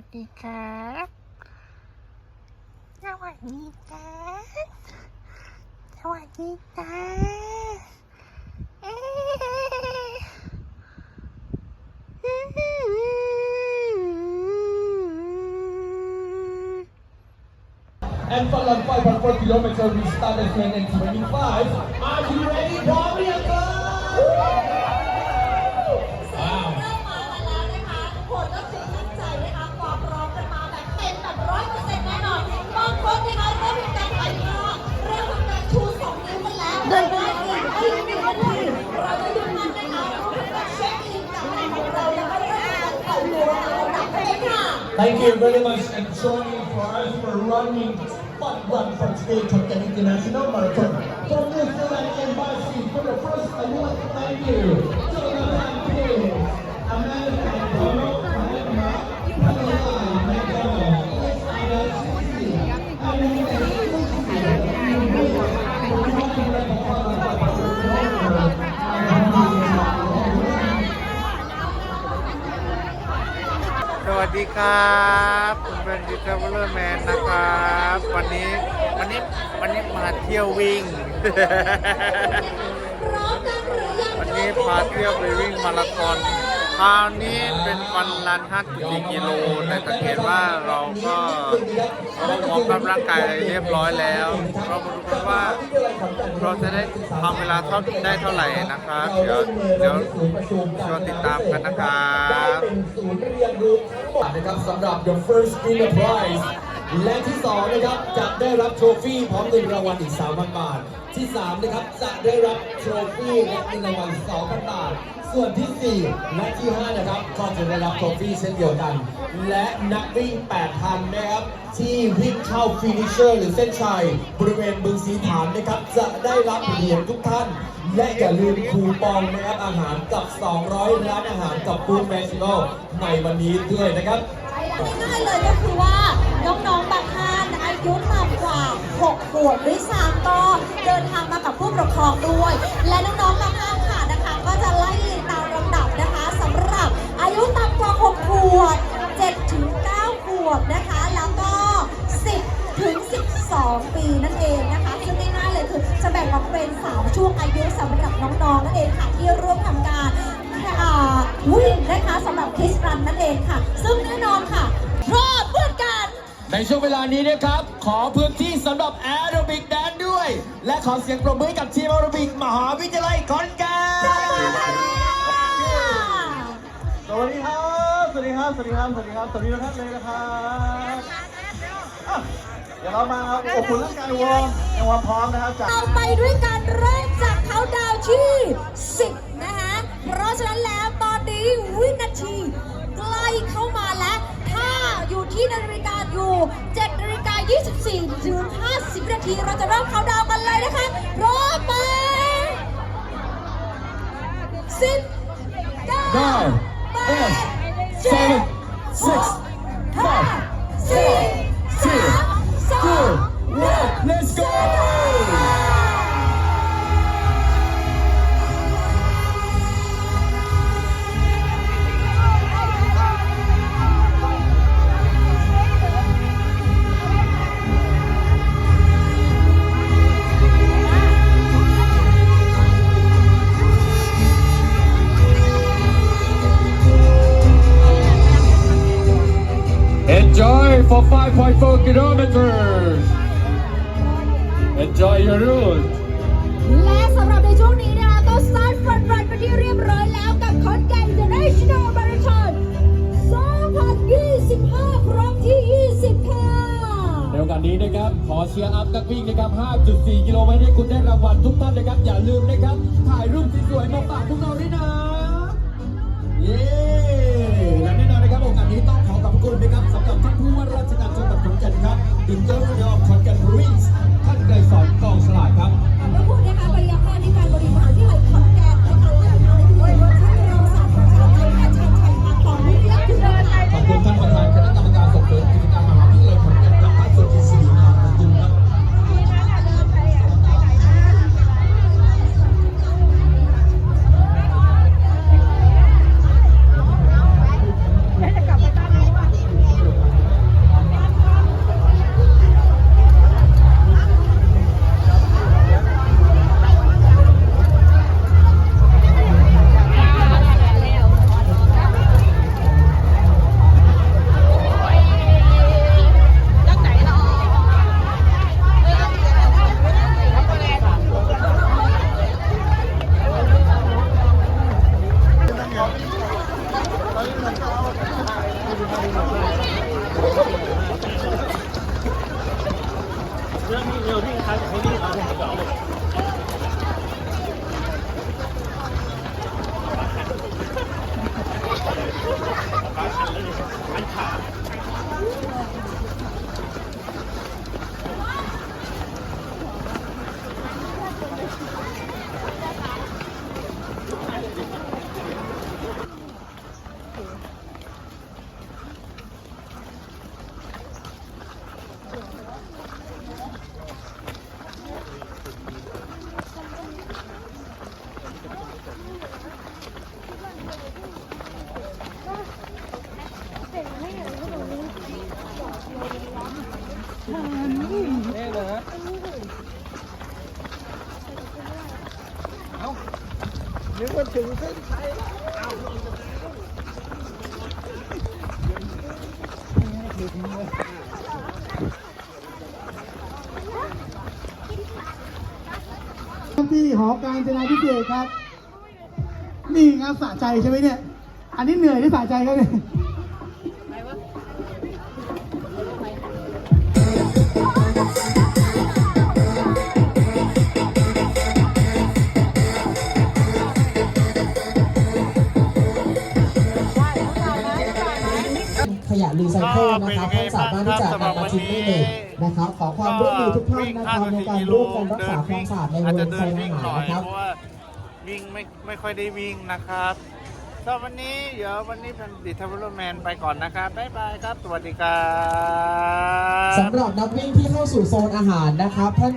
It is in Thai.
วัสดีครับสวัสดีครับสวัสดีครับเอ๊ะ And for like 500 kilometers, we started in 25. Are you ready, Bobby? Thank you very much and for us for running fun run for today Khonkan International Marathon. From New Zealand Embassy for the first we want to thank you. Jonathan King, Amanda สวัสดีครับผมเป็นดิจิทัลเลอร์แมนนะครับวันนี้วันนี้วันนี้มาเที่ยววิ่งพร้อมกันหรือยังวันนี้พาเที่ยวไปวิ่งมาราธอน คราวนี้เป็นฟันรัน5.4กิโล แต่สังเกตว่าเราก็เราวอร์มกับร่างกายเรียบร้อยแล้ว เรามาดูกันว่าเราจะได้ทำเวลาเท่าได้เท่าไหร่นะครับ เดี๋ยวเดี๋ยวชวนติดตามกันนะครับนศูนย์เรียนรู้นะครับสำหรับ the first winner prize และที่สองนะครับจะได้รับโทรฟี่พร้อมเงินรางวัลอีก 3,000 บาท ที่สามนะครับ จะได้รับโทรฟี่และเงินรางวัล2,000บาท ส่วนที่ 4 และที่ 5 นะครับ ก็จะได้รับโทรฟี่เช่นเดียวกัน และนักวิ่ง 8,000 นะครับ ที่วิ่งเข้าฟินิชเชอร์ หรือเส้นชัย บริเวณบึงสีฐานนะครับ จะได้รับเหรียญทุกท่าน และอย่าลืมคูปองนะครับอาหารกับ 200 ร้านอาหารกับบูธแมชโนในวันนี้ด้วยนะครับง่ายๆเลยก็คือว่าน้องๆบางท่านอายุต่ำก 6ขวบหรือ3ก็เดินทางมากับผู้ปกครองด้วย และน้องๆบางท่าค่ะนะคะ ก็จะไล่เรียงตามลำดับนะคะสำหรับอายุต่ำกว่า6ขวบ7ถึง9ขวบนะคะ แล้วก็ 10 ถึง 12 ปีนั่นเองนะคะซึ่งง่ายๆเลยคือจะแบ่งออกเป็น 3 ช่วงอายุสำหรับน้องๆนั่นเองค่ะที่ร่วมทำการอาวิ่งนะคะสำหรับคิสรันนั่นเองค่ะ ซึ่งแน่นอนค่ะ ในช่วงเวลานี้นะครับ ขอพื้นที่สำหรับแอโรบิกแดนด้วย และขอเสียงปรบมือให้กับทีมแอโรบิกมหาวิทยาลัยขอนแก่นสวัสดีครับ สวัสดีครับ สวัสดีครับ สวัสดีครับ สวัสดีทุกท่านเลยนะครับอะเดี๋ยวเรามาอบอุ่นร่างกายวอร์มในวอร์มพร้อมนะครับจาก เราไปด้วยกันเริ่มจากเขาดาวน์ที่ 10 นะคะ เพราะฉะนั้นแล้วตอนนี้วินาทีใกล้เข้ามาแล้วถ้า อยู่ที่นาฬิกาอยู่7นาฬิกา24ถึง50นาทีเราจะเริ่มเขาดาวกันเลยนะคะรอบไปสิบเก้าแปดเจ็ดหก for 5.4 kilometers. Enjoy your route. และสำหรับในช่วงนี้นะคะก็สตาร์ทฟันรันไปที่เรียบร้อยแล้วกับคอนแก่น International Marathon 2025 ครั้งที่ 20 ค่ะในโอกาสนี้นะครับ ขอเชียร์อัพนักวิ่งนะครับ 5.4 กิโลเมตรให้คุณได้รางวัลทุกท่านนะครับ อย่าลืมนะครับ ถ่ายรูปสวยๆมาฝากพวกเราด้วยนะ ก่นครับดินเจอร์ยอมขอนแก่น 没有病孩子，没听孩子，没搞懂。 นึกว่าถึงเส้นชัยแล้วที่หอการจนาพิเศษครับ นี่ครับสะใจใช่ไหมเนี่ย อันนี้เหนื่อยที่สะใจครับเนี่ยข นะครับท่านสามารถที่จะนำมาทิ้งได้เลยนะครับขอความร่วมมือทุกท่านนะครับในการร่วมกันรักษาความสะอาดในบอาจริจะเวณเดิโซนนอาวิ่งหารหน่อยนะครับเพราะว่าวิ่งไม่ไม่ค่อยได้วิ่งนะครับสำหรับวันนี้เดี๋ยววันนี้เป็นดิทัลแมนไปก่อนนะครับบ๊ายบายครับ สวัสดีครับสำหรับนักวิ่งที่เข้าสู่โซนอาหารนะครับท่าน